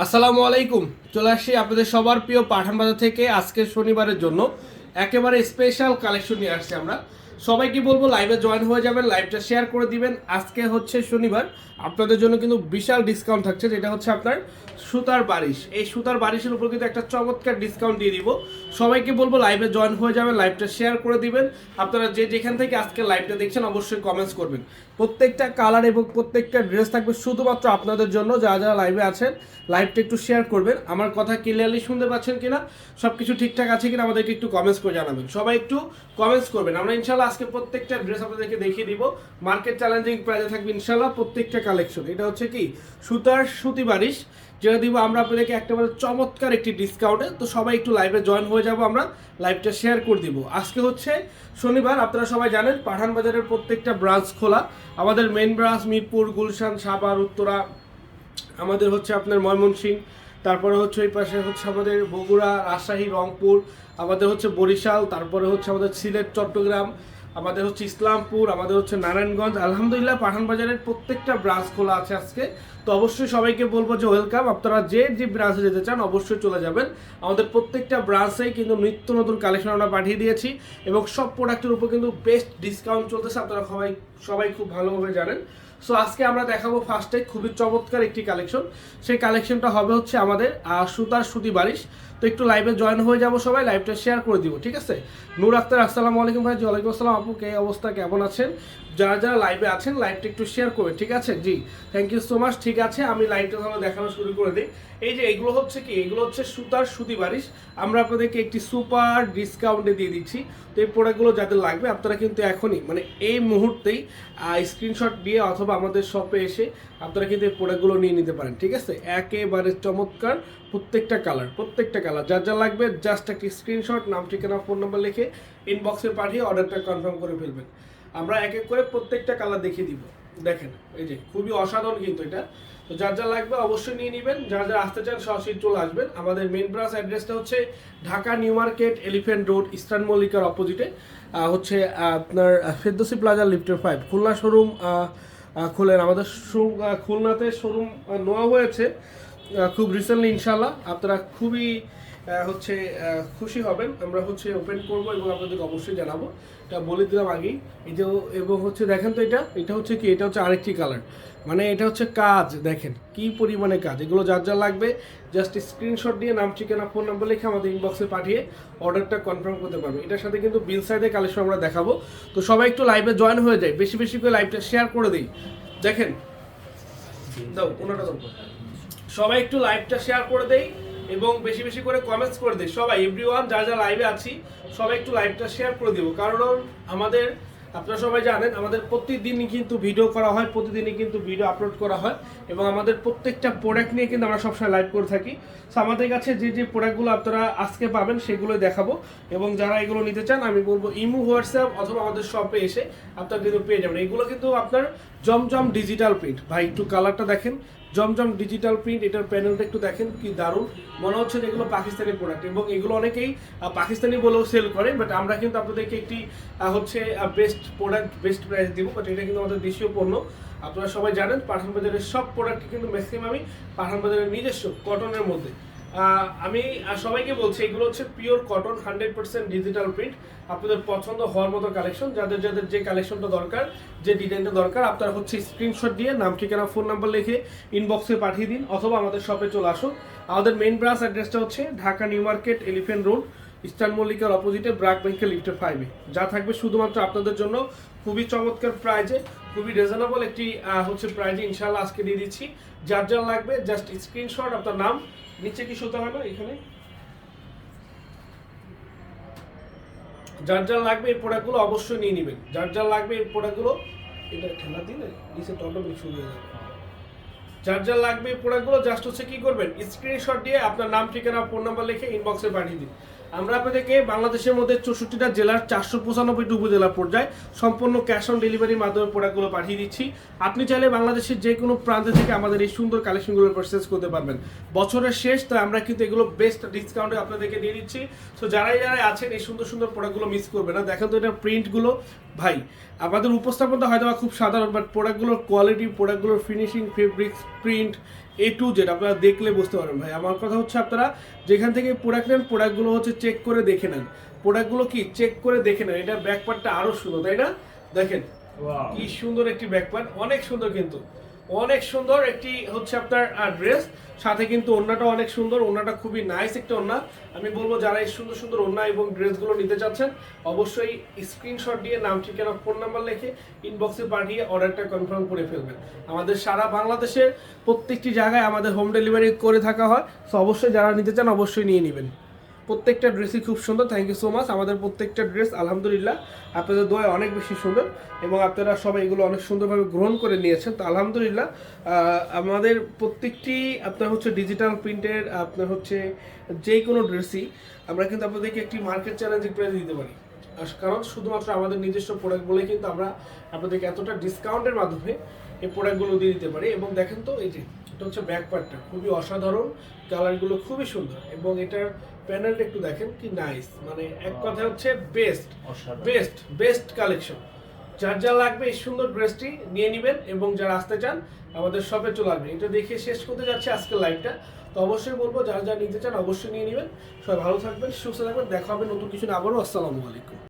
আসসালামু আলাইকুম। চলে আসি আপনাদের সবার প্রিয় পাঠান বাজার থেকে আজকের শনিবারের জন্য। একেবারে স্পেশাল কালেকশন নিয়ে আসছি আমরা। সবাইকে বলব লাইভে জয়েন হয়ে যাবেন লাইভটা শেয়ার করে দিবেন। আজকে হচ্ছে শনিবার। আপনাদের জন্য কিন্তু বিশাল ডিসকাউন্ট থাকছে, যেটা হচ্ছে আপনার সুতার বারিশ। এই সুতার বারিশের উপর কিন্তু একটা চমৎকার ডিসকাউন্ট দিয়ে দিব। সবাইকে বলব লাইভে জয়েন হয়ে যাবেন লাইভটা শেয়ার করে দিবেন। আপনারা যে যেখান থেকে আজকে লাইভটা দেখছেন, অবশ্যই কমেন্টস করবেন। প্রত্যেকটা কালার এবং প্রত্যেকটা ড্রেস থাকবে শুধুমাত্র আপনাদের জন্য, যারা যারা লাইভে আছেন লাইভটা একটু শেয়ার করবেন। আমার কথা ক্লিয়ারলি শুনতে পাচ্ছেন কিনা সব কিছু ঠিকঠাক আছে কিনা আমাদেরকে একটু কমেন্টস করে জানাবেন। সবাই একটু কমেন্টস করবেন। আমরা ইনশাল্লাহ আজকে প্রত্যেকটা ড্রেস আপনাদেরকে দেখিয়ে দিব। মার্কেট চ্যালেঞ্জিং প্রাইজে থাকবে ইনশাল্লাহ প্রত্যেকটা কালেকশন এটা হচ্ছে কি? সুতার সুতি বারিশ যেটা দিব। আমরা আপনাদেরকে একেবারে চমৎকার একটি ডিসকাউন্টে তো সবাই একটু লাইভে জয়েন হয়ে যাব আমরা। লাইভটা শেয়ার করে দিব। আজকে হচ্ছে শনিবার, আপনারা সবাই জানেন পাঠান বাজারের প্রত্যেকটা ব্রাঞ্চ খোলা। আমাদের মেন ব্রাঞ্চ মিরপুর, গুলশান, সাভার, উত্তরা, আমাদের হচ্ছে আপনার ময়মনসিংহ, তারপরে হচ্ছে ওই পাশে হচ্ছে আমাদের বগুড়া, রাজশাহী, রংপুর, আমাদের হচ্ছে বরিশাল, তারপরে হচ্ছে আমাদের সিলেট, চট্টগ্রাম আমাদের হচ্ছে ইসলামপুর, আমাদের হচ্ছে নারায়ণগঞ্জ, আলহামদুলিল্লাহ পাঠান বাজারের প্রত্যেকটা ব্রাঞ্চ খোলা আছে আজকে। তো অবশ্যই সবাইকে বলব যে ওয়েলকাম আপনারা যে যে ব্রাঞ্চে যেতে চান, অবশ্যই চলে যাবেন। আমাদের প্রত্যেকটা ব্রাঞ্চেই কিন্তু নিত্য নতুন কালেকশন আমরা পাঠিয়ে দিয়েছি এবং সব প্রোডাক্টের উপর কিন্তু বেস্ট ডিসকাউন্ট চলতেছে। আপনারা সবাই সবাই খুব ভালোভাবে জানেন। সো আজকে আমরা দেখাবো ফার্স্টে খুবই চমৎকার একটি কালেকশন সেই কালেকশনটা হবে হচ্ছে আমাদের সুতার সুতি বারিশ তো একটু লাইভে জয়েন হয়ে যাব সবাই লাইভটা শেয়ার করে দিব, ঠিক আছে? নূর আক্তার, আসসালামু আলাইকুম ভাই ওয়ালাইকুম আসসালাম। আপু, কে অবস্থা? কেমন আছেন? যারা যারা লাইভে আছেন লাইভটা একটু শেয়ার করবেন, ঠিক আছে? জি থ্যাংক ইউ সো মাচ ঠিক আছে? আমি লাইভটা তাহলে দেখানো শুরু করে দিই। এই যে এগুলো হচ্ছে কি? এগুলো হচ্ছে সুতার সুতি বারিশ আমরা আপনাদেরকে একটি সুপার ডিসকাউন্টে দিয়ে দিচ্ছি। তো এই প্রোডাক্টগুলো যাদের লাগবে, আপনারা কিন্তু এখনই মানে এই মুহূর্তেই স্ক্রিনশট দিয়ে অথবা আমাদের শপে এসে আপনারা কিন্তু এই প্রোডাক্টগুলো নিয়ে নিতে পারেন, ঠিক আছে? একেবারে চমৎকার প্রত্যেকটা কালার প্রত্যেকটা কালার যার যা লাগবে জাস্ট একটি স্ক্রিনশট নাম, ঠিকানা ফোন নাম্বার লিখে ইনবক্সে পাঠিয়ে অর্ডারটা কনফার্ম করে ফেলবেন। আমরা এক এক করে প্রত্যেকটা কালার দেখিয়ে দিব। দেখেন, এই যে, খুবই অসাধারণ কিন্তু এটা। তো যার যা লাগবে অবশ্যই নিয়ে নেবেন। যারা যারা আসতে চান, সরাসরি চলে আসবেন। আমাদের মেন ব্রাঞ্চ অ্যাড্রেসটা হচ্ছে Dhaka new market elephant road eastern মল্লিকার অপোজিটে হচ্ছে আপনার ফেরদোসি প্লাজা লিফটের ফাইভ খুলনা শোরুম খোলেন। আমাদের খুলনাতে শোরুম নেওয়া হয়েছে। খুব রিসেন্টলি ইনশাল্লাহ আপনারা খুবই হচ্ছে খুশি হবেন। আমরা হচ্ছে ওপেন করব এবং আপনাদেরকে অবশ্যই জানাব। এটা বলে দিলাম আগেই। যে এবং হচ্ছে, দেখেন তো এটা এটা হচ্ছে কি? এটা হচ্ছে আরেকটি কালার মানে এটা হচ্ছে কাজ, দেখেন। কি পরিমাণে কাজ? এগুলো যার যা লাগবে জাস্ট স্ক্রিনশট দিয়ে নাম, ঠিকানা ফোন নাম্বার লিখে আমাদের ইনবক্সে পাঠিয়ে অর্ডারটা কনফার্ম করতে পারবে। এটার সাথে কিন্তু বিল সাইডে কালেকশন আমরা দেখাবো। তো সবাই একটু লাইভে জয়েন হয়ে যায়। বেশি বেশি করে লাইভটা শেয়ার করে দিই। দেখেন। দাও ওনাটা দাও। সবাই একটু লাইভটা শেয়ার করে দেই এবং বেশি বেশি করে কমেন্টস করে দেই। সবাই এভরিওয়ান যা যা লাইভে আছি, সবাই একটু লাইভটা শেয়ার করে দিব। কারণ আমাদের, আপনারা সবাই জানেন, আমাদের প্রতিদিনই কিন্তু ভিডিও করা হয়, প্রতিদিনই কিন্তু ভিডিও আপলোড করা হয় এবং আমাদের প্রত্যেকটা প্রোডাক্ট নিয়ে কিন্তু আমরা সবসময় লাইভ করে থাকি। সো আমাদের কাছে যে যে প্রোডাক্টগুলো আপনারা আজকে পাবেন, সেগুলোই দেখাবো এবং যারা এগুলো নিতে চান, আমি বলব ইমু, হোয়াটসঅ্যাপ অথবা আমাদের শপে এসে আপনারা কিন্তু পেয়ে যাবেন। এগুলো কিন্তু আপনার জমজম ডিজিটাল প্রিন্ট ভাই, একটু কালারটা দেখেন। জমজম ডিজিটাল প্রিন্ট এটার প্যানেলটা একটু দেখেন কি দারুণ। মনে হচ্ছে এগুলো পাকিস্তানি প্রোডাক্ট এবং এগুলো অনেকেই পাকিস্তানি বলেও সেল করে বাট আমরা কিন্তু আপনাদেরকে একটি হচ্ছে বেস্ট প্রোডাক্ট বেস্ট প্রাইস দিব বাট এটা কিন্তু আমাদের দেশীয় পণ্য। আপনারা সবাই জানেন পাঠান বাজারের সব প্রোডাক্ট কিন্তু ম্যাক্সিমামই পাঠান বাজারের নিজস্ব কটনের মধ্যে। আমি সবাইকে বলছি, এগুলো হচ্ছে pure cotton hundred percent digital print আপনাদের পছন্দ হওয়ার মতো কালেকশন যাদের যাদের যে কালেকশনটা দরকার, যে ডিজাইনটা দরকার, আপনারা হচ্ছে স্ক্রিনশট দিয়ে নাম, ঠিকানা ফোন নাম্বার লিখে ইনবক্সে পাঠিয়ে দিন, অথবা আমাদের শপে চলে আসুন। আমাদের মেইন ব্রাঞ্চ অ্যাড্রেসটা হচ্ছে Dhaka new market elephant road eastern মল্লিকার অপোজিটে ব্রাক ব্যাংকের লিফটের ফাইভে যা থাকবে শুধুমাত্র আপনাদের জন্য। খুবই চমৎকার প্রাইজে খুবই রিজনেবল একটি হচ্ছে প্রাইজে ইনশাল্লাহ আজকে দিয়ে দিচ্ছি। যার যার লাগবে জাস্ট স্ক্রিনশট আপনার নাম, নিচে কি সুতা হবে এখানে? যার যার লাগবে এই প্রোডাক্টগুলো অবশ্যই নিয়ে নেবেন। যার যার লাগবে এই প্রোডাক্টগুলো এটা ঠেলা দিলে নিচে অটোমেটিক শুরু হয়ে যাবে। যার যার লাগবে এই প্রোডাক্টগুলো জাস্ট হচ্ছে কি করবেন? স্ক্রিনশট দিয়ে আপনার নাম, ঠিকানা ফোন নাম্বার লিখে ইনবক্সে পাঠিয়ে দিন। আমরা আপনাদেরকে বাংলাদেশের মধ্যে চৌষট্টিটা জেলার চারশো পঁচানব্বইটি উপজেলা পর্যায়ে সম্পূর্ণ ক্যাশ অন ডেলিভারির মাধ্যমে প্রোডাক্টগুলো পাঠিয়ে দিচ্ছি। আপনি চাইলে বাংলাদেশের যে কোনো প্রান্ত থেকে আমাদের এই সুন্দর কালেকশনগুলো পারচেস করতে পারবেন। বছরের শেষ তাই আমরা কিন্তু এগুলো বেস্ট ডিসকাউন্টে আপনাদেরকে দিয়ে দিচ্ছি। তো যারাই যারাই আছেন, এই সুন্দর সুন্দর প্রোডাক্টগুলো মিস করবে না। দেখেন তো এটা প্রিন্টগুলো ভাই আমাদের উপস্থাপনটা হয়তো বা খুব সাধারণ বাট প্রোডাক্টগুলোর quality প্রোডাক্টগুলোর finishing fabrics print A to Z আপনারা দেখলে বুঝতে পারবেন ভাই। আমার কথা হচ্ছে আপনারা যেখান থেকে প্রোডাক্ট নেন প্রোডাক্টগুলো হচ্ছে চেক করে দেখে নেন। প্রোডাক্টগুলো কি? চেক করে দেখে নেন। এটা ব্যাকপার্টটা আরও সুন্দর তাই না? দেখেন কি সুন্দর একটি ব্যাকপার্ট অনেক সুন্দর কিন্তু। অনেক সুন্দর একটি হচ্ছে আপনার ড্রেস সাথে কিন্তু ওড়নাটা অনেক সুন্দর, ওড়নাটা খুবই নাইস একটা ওড়না। আমি বলব যারা এই সুন্দর সুন্দর ওড়না এবং ড্রেসগুলো নিতে চাচ্ছেন, অবশ্যই স্ক্রিনশট দিয়ে নাম, ঠিকানা ফোন নাম্বার লিখে ইনবক্সে পাঠিয়ে অর্ডারটা কনফার্ম করে ফেলবেন। আমাদের সারা বাংলাদেশের প্রত্যেকটি জায়গায় আমাদের হোম ডেলিভারি করে থাকা হয়। তো অবশ্যই যারা নিতে চান, অবশ্যই নিয়ে নেবেন। প্রত্যেকটা ড্রেসই খুব সুন্দর থ্যাংক ইউ সো মাচ আমাদের প্রত্যেকটা ড্রেস আলহামদুলিল্লাহ, আপনাদের দোয়া অনেক বেশি সুন্দর এবং আপনারা সবাই এগুলো অনেক সুন্দরভাবে গ্রহণ করে নিয়েছেন। তো আলহামদুলিল্লাহ আমাদের প্রত্যেকটি আপনার হচ্ছে ডিজিটাল প্রিন্টের আপনার হচ্ছে যে কোনো ড্রেসই আমরা কিন্তু আপনাদেরকে একটি মার্কেট চ্যালেঞ্জিং প্রাইস দিতে পারি। কারণ শুধুমাত্র আমাদের নিজস্ব প্রোডাক্ট বলে কিন্তু আমরা আপনাদেরকে এতটা ডিসকাউন্টের মাধ্যমে এই প্রোডাক্টগুলো দিয়ে দিতে পারি। এবং দেখেন তো এই যে এটা হচ্ছে ব্যাক পার্টটা খুবই অসাধারণ কালারগুলো খুবই সুন্দর এবং এটার প্যানেলটা একটু দেখেন কি নাইস মানে এক কথা হচ্ছে বেস্ট বেস্ট বেস্ট কালেকশন যার যা লাগবে এই সুন্দর ড্রেসটি নিয়ে নেবেন এবং যারা আসতে চান আমাদের শপে চলে আসবেন। এটা দেখে শেষ করতে যাচ্ছে আজকের লাইভটা তো অবশ্যই বলব যারা যা নিতে চান অবশ্যই নিয়ে নেবেন। সবাই ভালো থাকবেন সুস্থ থাকবেন। দেখা হবে নতুন কিছু না আবারও আসসালামু আলাইকুম।